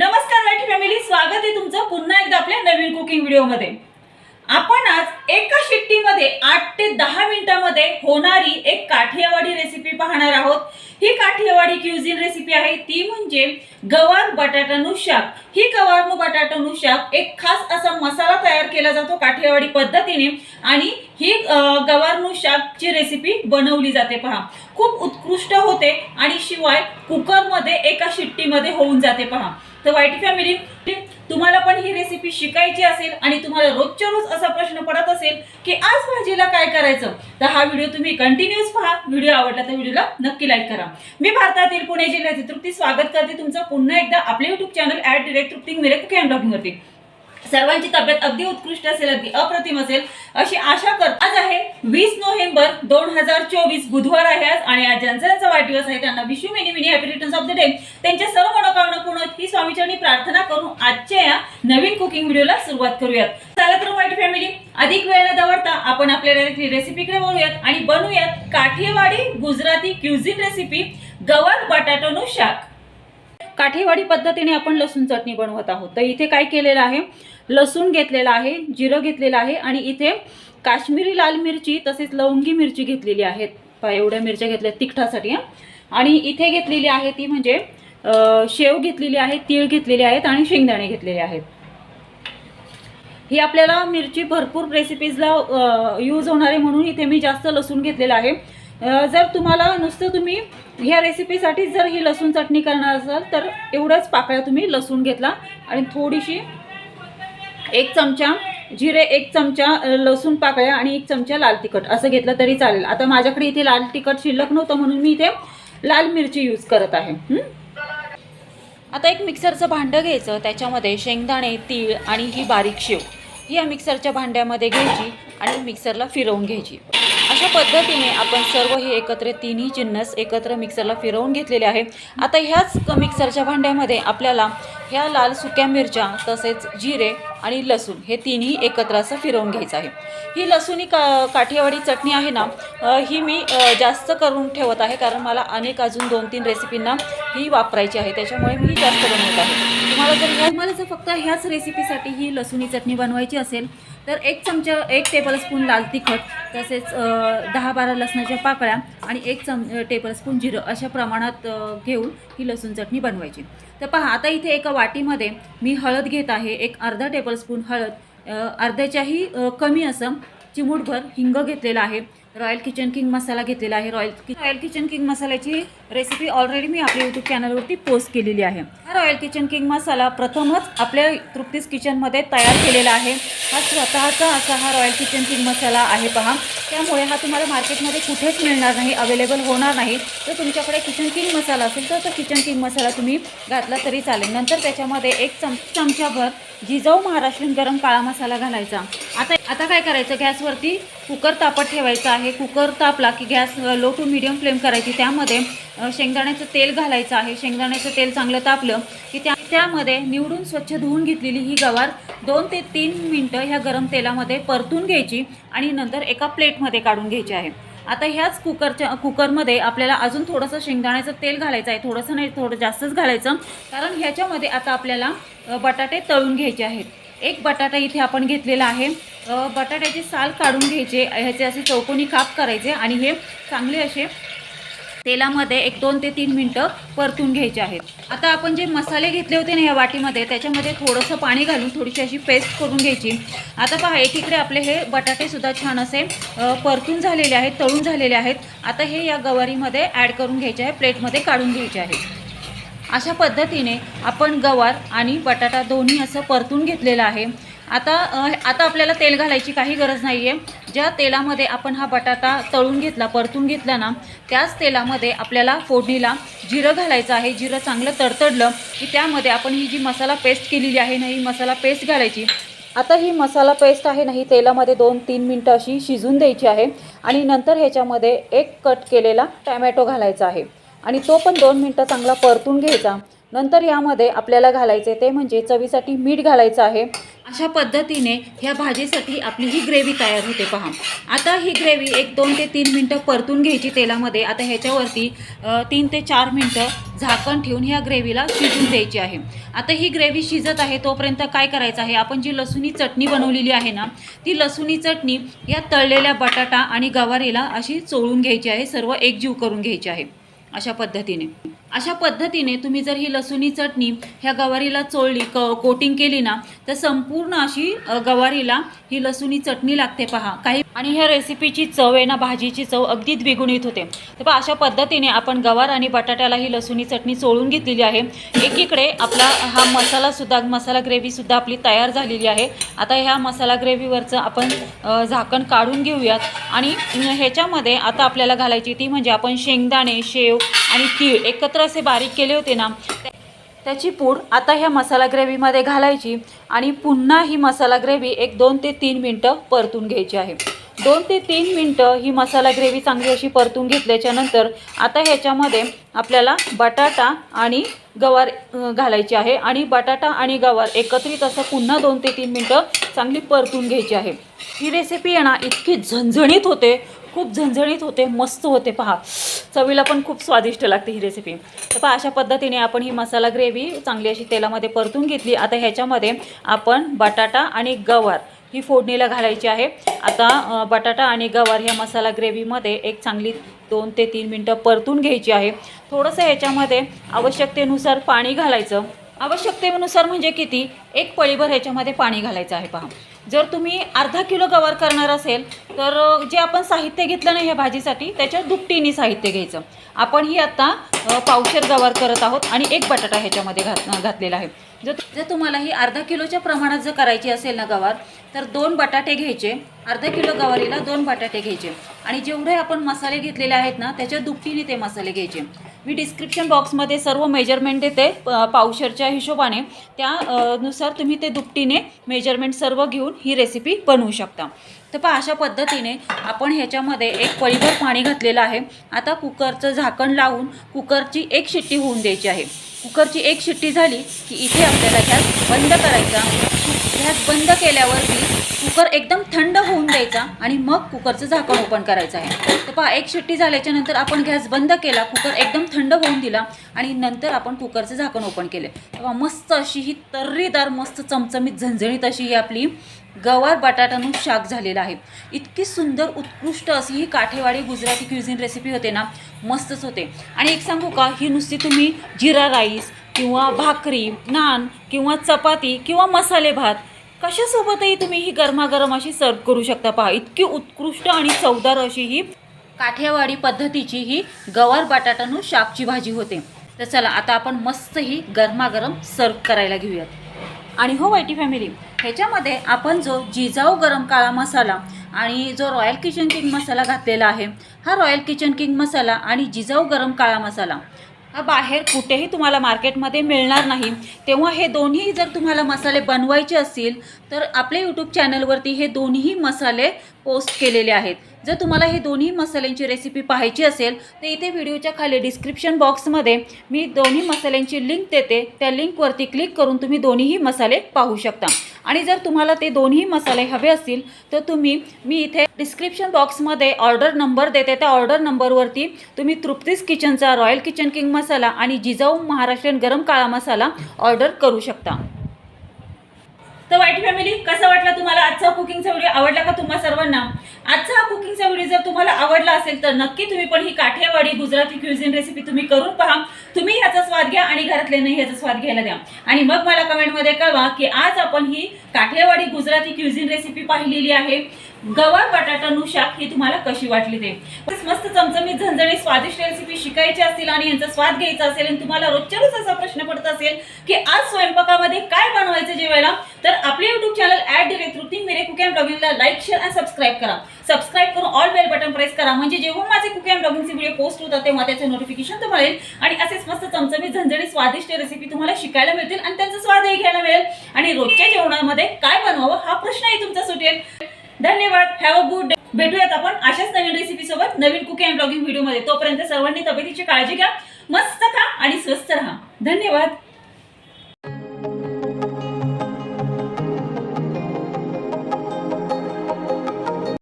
नमस्कार मराठी फॅमिली स्वागत आहे तुमचं पुन्हा एकदा आपल्या नवीन कुकिंग व्हिडिओमध्ये आपण आज एका शिट्टीमध्ये आठ ते दहा मिनिटांमध्ये होणारी एक काठियावाडी रेसिपी पाहणार आहोत. ही काठियावाडी क्युझिन रेसिपी आहे. ती म्हणजे गवार बटाटानु शाक ही गवारनु बटाटानु शाक एक खास असा मसाला तयार केला जातो काठियावाडी पद्धतीने. आणि ही अं, गवारनु शाकची रेसिपी बनवली जाते पहा. खूप उत्कृष्ट होते आणि शिवाय कुकरमध्ये एका शिट्टीमध्ये होऊन जाते पहा. तर वाईट फॅमिली तुम्हाला पण ही रेसिपी शिकायची असेल आणि तुम्हाला रोजच्या रोज असा प्रश्न पडत असेल की आज भाजीला काय करायचं तर हा व्हिडिओ तुम्ही कंटिन्यूस पहा. व्हिडिओ आवडला तर व्हिडिओला नक्की लाईक करा. मी भारतातील पुणे जिल्ह्याचे तृप्ती स्वागत करते. तुमचं पुन्हा एकदा आपले युट्यूब चॅनल ॲट डिरेक्ट तृप्ती मिरेक कुकिंग ब्लॉगिंग सर्वांची तब्येत अगदी उत्कृष्ट असेल अगदी अप्रतिम असेल अशी आशा करत. आज आहे वीस नोव्हेंबर दोन हजार चोवीस. बुधवार आहे आज आणि आज ज्यांचा ज्यांचा वाढदिवस आहे. त्यांना wish many many happy returns of the day त्यांच्या सर्व मनोकामना पूर्ण ही स्वामीचरणी प्रार्थना करून आजच्या या नवीन कुकिंग व्हिडिओला सुरुवात करूयात. चला तर वाईट फॅमिली अधिक वेळ न दवडता आपण आपल्या डायरेक्टली रेसिपीकडे बोलूयात आणि बनवूयात काठियावाडी गुजराती क्युझिन रेसिपी गवार बटाटोनू शाक. काठेवाडी पद्धतीने आपण लसूण चटणी बनवत आहोत. तर इथे काय केलेलं आहे? लसूण घेतलेला आहे जिरं घेतलेलं आहे आणि इथे काश्मीरी लाल मिरची तसेच लवंगी मिरची घेतलेली आहेत. एवढ्या मिरच्या घेतल्या तिखटासाठी आणि इथे घेतलेली आहे ती म्हणजे शेव घेतलेली आहे तीळ घेतलेले आहेत आणि शेंगदाणे घेतलेले आहेत. ही आपल्याला मिरची भरपूर रेसिपीजला यूज होणार आहे म्हणून इथे मी जास्त लसूण घेतलेला आहे. जर तुम्हाला नुसतं तुम्ही ह्या रेसिपीसाठी जर ही लसूण चटणी करणार असाल तर एवढंच पाकळ्या तुम्ही लसूण घेतला. आणि थोडीशी एक चमचा जिरे एक चमचा लसूण पाकळ्या आणि एक चमचा लाल तिखट असं घेतलं तरी चालेल. आता माझ्याकडे इथे लाल तिखट शिल्लक नव्हतं म्हणून मी इथे लाल मिरची यूज करत आहे. आता एक मिक्सरचं भांडं घ्यायचं. त्याच्यामध्ये शेंगदाणे तीळ आणि ही बारीक शेव ही या मिक्सरच्या भांड्यामध्ये घ्यायची आणि मिक्सरला फिरवून घ्यायची. अशा पद्धतीने आपण सर्व हे एकत्र तिन्ही जिन्नस एकत्र मिक्सरला फिरवून घेतलेले आहे. आता ह्याच मिक्सरच्या भांड्यामध्ये आपल्याला ह्या लाल सुक्या मिरच्या तसेच जिरे आणि लसूण हे तिन्ही एकत्र असं फिरवून घ्यायचं आहे. ही लसूणी का काठियावाडी चटणी आहे ना ही मी जास्त करून ठेवत आहे कारण मला अनेक अजून दोन तीन रेसिपींना ही वापरायची आहे. त्याच्यामुळे मी जास्त बनवत आहे. तुम्हाला जर ह्या तुम्हाला जर फक्त ह्याच रेसिपीसाठी ही लसूणी चटणी बनवायची असेल तर एक चमचा एक टेबलस्पून लाल तिखट तसेच दहा बारा लसणाच्या पाकळ्या आणि एक चम टेबलस्पून जिरं अशा प्रमाणात घेऊन ही लसूण चटणी बनवायची. तर पहा आता इथे एका वाटीमध्ये मी हळद घेत आहे एक अर्धा टेबलस्पून हळद अर्ध्याच्याही कमी असं चिमूटभर हिंग घेतलेला आहे. रॉयल किचन किंग मसाला घेतलेला आहे. रॉयल कि रॉयल किचन किंग मसाल्याची रेसिपी ऑलरेडी मी आपल्या यूट्यूब चॅनलवरती पोस्ट केलेली आहे. हा रॉयल किचन किंग मसाला प्रथमच आपल्या तृप्तीस किचनमध्ये तयार केलेला आहे. हा स्वतःचा असा हा रॉयल किचन किंग मसाला आहे पहा. त्यामुळे हा तुम्हाला मार्केटमध्ये कुठेच मिळणार नाही अवेलेबल होणार नाही. तर तुमच्याकडे किचन किंग मसाला असेल तर तो किचन किंग मसाला तुम्ही घातला तरी चालेल. नंतर त्याच्यामध्ये एक चम चमचाभर जिजाऊ महाराष्ट्रीयन गरम काळा मसाला घालायचा. आता आता काय करायचं? गॅसवरती कुकर तापत ठेवायचा आहे. कुकर तापला की gas low to medium flame करायची. त्यामध्ये शेंगदाण्याचं तेल घालायचं आहे. शेंगदाण्याचं तेल चांगलं तापलं की त्या त्यामध्ये निवडून स्वच्छ धुवून घेतलेली ही गवार दोन ते तीन मिनटं ह्या गरम तेलामध्ये परतून घ्यायची आणि नंतर एका प्लेटमध्ये काढून घ्यायची आहे. आता ह्याच कुकरच्या कुकरमध्ये आपल्याला अजून थोडंसं शेंगदाण्याचं तेल घालायचं आहे. थोडंसं नाही थोडं जास्तच घालायचं. कारण ह्याच्यामध्ये आता आपल्याला बटाटे तळून घ्यायचे आहेत. एक बटाटा इथे आपण घेतलेला आहे. बटाट्याचे बटाट्याची साल काढून घ्यायचे ह्याचे असे चौकोनी काप करायचे आणि हे चांगले असे तेलामध्ये एक दोन ते तीन मिनटं परतून घ्यायचे आहेत. आता आपण जे मसाले घेतले होते ना या वाटीमध्ये त्याच्यामध्ये थोडंसं पाणी घालून थोडीशी अशी पेस्ट करून घ्यायची. आता पहा एकीकडे आपले हे बटाटेसुद्धा छान असे परतून झालेले आहेत तळून झालेले आहेत. आता हे या गवारीमध्ये ॲड करून घ्यायचे आहे प्लेटमध्ये काढून घ्यायचे आहेत अशा पद्धतीने आपण गवार आणि बटाटा दोन्ही असं परतून घेतलेलं आहे. आता आता आपल्याला तेल घालायची काही गरज नाही आहे ज्या तेलामध्ये आपण हा बटाटा तळून घेतला परतून घेतला ना त्याच तेलामध्ये आपल्याला फोडणीला जिरं घालायचं आहे. जिरं चांगलं तडतडलं की त्यामध्ये आपण ही जी मसाला पेस्ट केलेली आहे ना ही मसाला पेस्ट घालायची. आता ही मसाला पेस्ट आहे ना ही तेलामध्ये दोन तीन मिनटं अशी शिजून द्यायची आहे आणि नंतर ह्याच्यामध्ये एक कट केलेला टॅमॅटो घालायचा आहे. आणि तो पण दोन मिनटं चांगला परतून घ्यायचा. नंतर यामध्ये आपल्याला घालायचे ते म्हणजे चवीसाठी मीठ घालायचं आहे. अशा पद्धतीने ह्या भाजीसाठी आपली ही ग्रेव्ही तयार होते पहा. आता ही ग्रेव्ही एक दोन ते तीन मिनटं परतून घ्यायची तेलामध्ये. आता ह्याच्यावरती तीन ते चार मिनटं झाकण ठेवून ह्या ग्रेव्हीला शिजून द्यायची आहे. आता ही ग्रेव्ही शिजत आहे तोपर्यंत काय करायचं आहे? आपण जी लसुणी चटणी बनवलेली आहे ना ती लसुणी चटणी या तळलेल्या बटाटा आणि गवारीला अशी चोळून घ्यायची आहे. सर्व एकजीव करून घ्यायची आहे. अशा पद्धतीने. अशा पद्धतीने तुम्ही जर ही लसुणी चटणी ह्या गवारीला चोळली क कोटिंग केली ना तर संपूर्ण अशी गवारीला ही लसुणी चटणी लागते पहा. काही आणि ह्या रेसिपीची चव आहे ना भाजीची चव अगदी द्विगुणित होते. तर पहा अशा पद्धतीने आपण गवार आणि बटाट्याला ही लसुणी चटणी चोळून घेतलेली आहे. एकीकडे आपला हा मसालासुद्धा मसाला ग्रेव्हीसुद्धा आपली तयार झालेली आहे. आता ह्या मसाला ग्रेव्हीवरचं आपण झाकण काढून घेऊयात. आणि ह्याच्यामध्ये आता आपल्याला घालायची ती म्हणजे आपण शेंगदाणे शेव आणि तीळ एकत्र असे बारीक केले होते ना त्याची पूड आता ह्या मसाला ग्रेव्हीमध्ये घालायची आणि पुन्हा ही मसाला ग्रेव्ही एक दोन ते तीन मिनटं परतून घ्यायची आहे. दोन ते तीन मिनटं ही मसाला ग्रेव्ही चांगली अशी परतून घेतल्याच्या नंतर आता ह्याच्यामध्ये आपल्याला बटाटा आणि गवार घालायची आहे आणि बटाटा आणि गवार एकत्रित असं पुन्हा दोन ते तीन मिनटं चांगली परतून घ्यायची आहे. ही रेसिपी आहे ना इतकी झणझणीत होते. खूप झणझणीत होते मस्त होते पहा. चवीला पण खूप स्वादिष्ट लागते ही रेसिपी तर पहा अशा पद्धतीने आपण ही मसाला ग्रेव्ही चांगली अशी तेलामध्ये परतून घेतली. आता ह्याच्यामध्ये आपण बटाटा आणि गवार ही फोडणीला घालायची आहे. आता बटाटा आणि गवार ह्या मसाला ग्रेव्हीमध्ये एक चांगली दोन ते तीन मिनटं परतून घ्यायची आहे. थोडंसं ह्याच्यामध्ये आवश्यकतेनुसार पाणी घालायचं. आवश्यकतेनुसार म्हणजे किती? एक पळीभर ह्याच्यामध्ये पाणी घालायचं आहे पहा. जर तुम्ही अर्धा किलो गवार करणार असेल तर जे आपण साहित्य घेतलं नाही ह्या भाजीसाठी त्याच्या दुपटीने साहित्य घ्यायचं. आपण ही आता पावशेर गवार करत आहोत आणि एक बटाटा ह्याच्यामध्ये घात घातलेला आहे. जर जर तुम्हाला ही अर्धा किलोच्या प्रमाणात जर करायची असेल ना गवार तर दोन बटाटे घ्यायचे. अर्धा किलो गवारीला दोन बटाटे घ्यायचे. आणि जेवढे आपण मसाले घेतलेले आहेत ना त्याच्या दुपटीने ते मसाले घ्यायचे. मी डिस्क्रिप्शन बॉक्समध्ये सर्व मेजरमेंट देते पावशरच्या हिशोबाने. त्यानुसार तुम्ही ते दुपटीने मेजरमेंट सर्व घेऊन ही रेसिपी बनवू शकता. तर पहा अशा पद्धतीने आपण ह्याच्यामध्ये एक पळीभर पाणी घातलेलं आहे. आता कुकरचं झाकण लावून कुकरची एक शिट्टी होऊन द्यायची आहे. कुकरची एक शिट्टी झाली की इथे आपल्याला गॅस बंद करायचा. गॅस बंद केल्यावरती कुकर एकदम थंड होऊन द्यायचा आणि मग कुकरचं झाकण ओपन करायचं आहे. तर पहा एक शिट्टी झाल्याच्यानंतर आपण गॅस बंद केला कुकर एकदम थंड होऊन दिला आणि नंतर आपण कुकरचं झाकण ओपन केले. तेव्हा मस्त अशी ही तर्रीदार मस्त चमचमीत झणझणीत अशी ही आपली गवार बटाटाનું शाक झालेला आहे. इतकी सुंदर उत्कृष्ट अशी ही काठेवाडी गुजराती क्युझिन रेसिपी होते ना मस्तच होते. आणि एक सांगू का ही नुसती तुम्ही जिरा राईस किंवा भाकरी नान किंवा चपाती किंवा मसाले भात कशासोबतही तुम्ही ही गरमागरम अशी सर्व करू शकता पहा. इतकी उत्कृष्ट आणि चवदार अशी ही काठेवाडी पद्धतीची ही गवार बटाटानू शाकची भाजी होते. तर चला आता आपण मस्त ही गरमागरम सर्व करायला घेऊयात. आणि हो वायटी फॅमिली ह्याच्यामध्ये आपण जो जिजाऊ गरम काळा मसाला आणि जो रॉयल किचन किंग मसाला घातलेला आहे हा रॉयल किचन किंग मसाला आणि जिजाऊ गरम काळा मसाला बाहेर कुठेही तुम्हाला मार्केटमध्ये मिळणार नाही. तेव्हा हे दोन्ही जर तुम्हाला मसाले बनवायचे असतील तर आपल्या यूट्यूब चॅनलवरती हे दोन्ही मसाले पोस्ट केलेले आहेत. जर तुम्हाला हे दोन्ही मसाल्यांची रेसिपी पाहायची असेल तर इथे व्हिडिओच्या खाली डिस्क्रिप्शन बॉक्समध्ये मी दोन्ही मसाल्यांची लिंक देते. त्या लिंकवरती क्लिक करून तुम्ही दोन्हीही मसाले पाहू शकता. आणि जर तुम्हाला ते दोन्ही मसाले हवे असतील तर तुम्ही मी इथे डिस्क्रिप्शन बॉक्समध्ये ऑर्डर नंबर देते. त्या ऑर्डर नंबरवरती तुम्ही तृप्तीस किचनचा रॉयल किचन किंग मसाला आणि जिजाऊ महाराष्ट्रीयन गरम काळा मसाला ऑर्डर करू शकता. तर वाईट फॅमिली कसा वाटला तुम्हाला आजचा कुकिंगचा व्हिडिओ आवडला का तुम्हा सर्वांना? आजचा हा कुकिंगचा व्हिडिओ जर तुम्हाला आवडला असेल तर नक्की तुम्ही पण ही काठियावाडी गुजराती क्युझिन रेसिपी तुम्ही करून पहा. तुम्ही ह्याचा स्वाद घ्या आणि घरातल्यांनाही ह्याचा स्वाद घ्यायला द्या. आणि मग मला कमेंटमध्ये कळवा की आज आपण ही काठियावाडी गुजराती क्युझिन रेसिपी पाहिलेली आहे. गवार बटाटा नु शाक ही तुम्हाला कशी वाटली ते? मस्त चमचमीत झणझणीत स्वादिष्ट रेसिपी शिकायची असतील आणि यांचा स्वाद घ्यायचा असेल आणि तुम्हाला रोजच्या रोज असा प्रश्न पडत असेल की आज स्वयंपाकामध्ये काय बनवायचं जेवायला? तर आपले युट्यूब चॅनल ऍड रेट रुटीन मेरे कुक ब्लॉगिंगला लाईक शेअर आणि सबस्क्राईब करा. सबस्क्राईब करून ऑल बेल बटन प्रेस करा. म्हणजे जेव्हा माझे कुक ब्लॉगिंगचे व्हिडिओ पोस्ट होतात तेव्हा त्याचे नोटिफिकेशन तुम्हाला येईल. आणि असेच मस्त चमचमी झणझणीत स्वादिष्ट रेसिपी तुम्हाला शिकायला मिळतील आणि त्यांचा स्वादही घ्यायला मिळेल. आणि रोजच्या जेवणामध्ये काय बनवावं हा प्रश्नही तुमचा सुटेल. धन्यवाद. हॅव अ गुड भेटूयात आपण अशाच नवीन रेसिपीसोबत नवीन कुकिंग अँड ब्लॉगिंग व्हिडिओमध्ये तोपर्यंत सर्वांनी तब्येतीची काळजी घ्या. मस्त खा आणि स्वस्त राहा. धन्यवाद.